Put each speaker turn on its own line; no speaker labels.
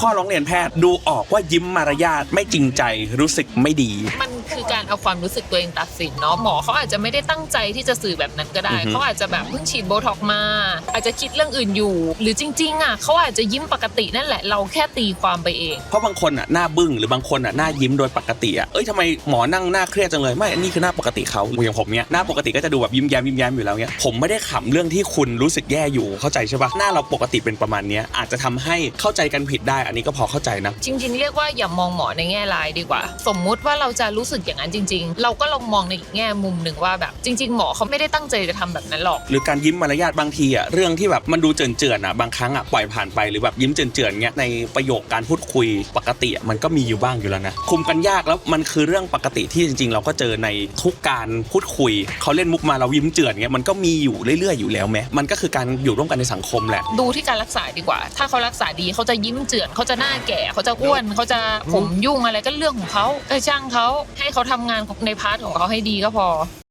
ข้อร้องเรียนแพทย์ดูออกว่ายิ้มมารยาทไม่จริงใจรู้สึกไม่ดี
มัน การเอาความรู้สึกตัวเองตัดสินเนาะหมอเขาอาจจะไม่ได้ตั้งใจที่จะสื่อแบบนั้นก็ได้
อือฮึ
เขาอาจจะแบบเพิ่งฉีดโบท็อกซ์มา อาจจะคิดเรื่องอื่นอยู่ หรือจริง ๆอะเขาอาจจะยิ้มปกตินั่นแหละเราแค่ตีความไปเอง
เพราะบางคนอะหน้าบึ้งหรือบางคนอะหน้ายิ้มโดยปกติอะเอ้ยทำไมหมอนั่งหน้าเครียดจังเลยไม่อันนี้คือหน้าปกติเขาอย่างผมเนี้ยหน้าปกติก็จะดูแบบยิ้มแย้มยิ้มแย้มอยู่แล้วเนี้ยผมไม่ได้ขำเรื่องที่คุณรู้สึกแย่อยู่เข้าใจใช่ปะหน้าเราปกติเป็นประมาณเนี้ยอาจจะทำให้เข้าใจกันผิดได้ อันนี้ก็พอเข้าใจนะ
จริง ๆ เรียกว่าอย่ามองหมอในแง่ร้ายดีกว่า สมมุติว่าเราจะรู้สึกอย่างนั้นจริง ๆ เราก็ลองมองในอีกแง่มุมหนึ่งว่าแบบจริง ๆ หมอเขาไม่ได้ตั้งใจจะทำแบบนั้นหรอก
หรือการยิ้มมารยาทบางทีอะเรื่องที่แบบมันดูเจือนๆอะบางครั้งอะปล่อยผ่านไปหรือแบบยิ้มเจือนๆเงี้ยในประโยคการพูดคุยปกติอะมันก็มีอยู่บ้างอยู่แล้วนะคุมกันยากแล้วมันคือเรื่องปกติที่จริง ๆ เราก็เจอในทุกการพูดคุยเขาเล่นมุกมาเรายิ้มเจือนเงี้ยมันก็มีอยู่เรื่อยๆอยู่แล้วแม้มันก็คือการอยู่ร่วมกันในสังคมแหละ
ดูที่การรักษาดีกว่า ถ้าเขารักษาดีเขาจะยิ้มเจือนเขาจะหน้าแก่เขาจะอ้วนเขาจะผมยุ่งอะไรก็เรื่องของเขาก็ช่างเขาให้เขาทำงานในพาร์ทของเขาให้ดีก็พอ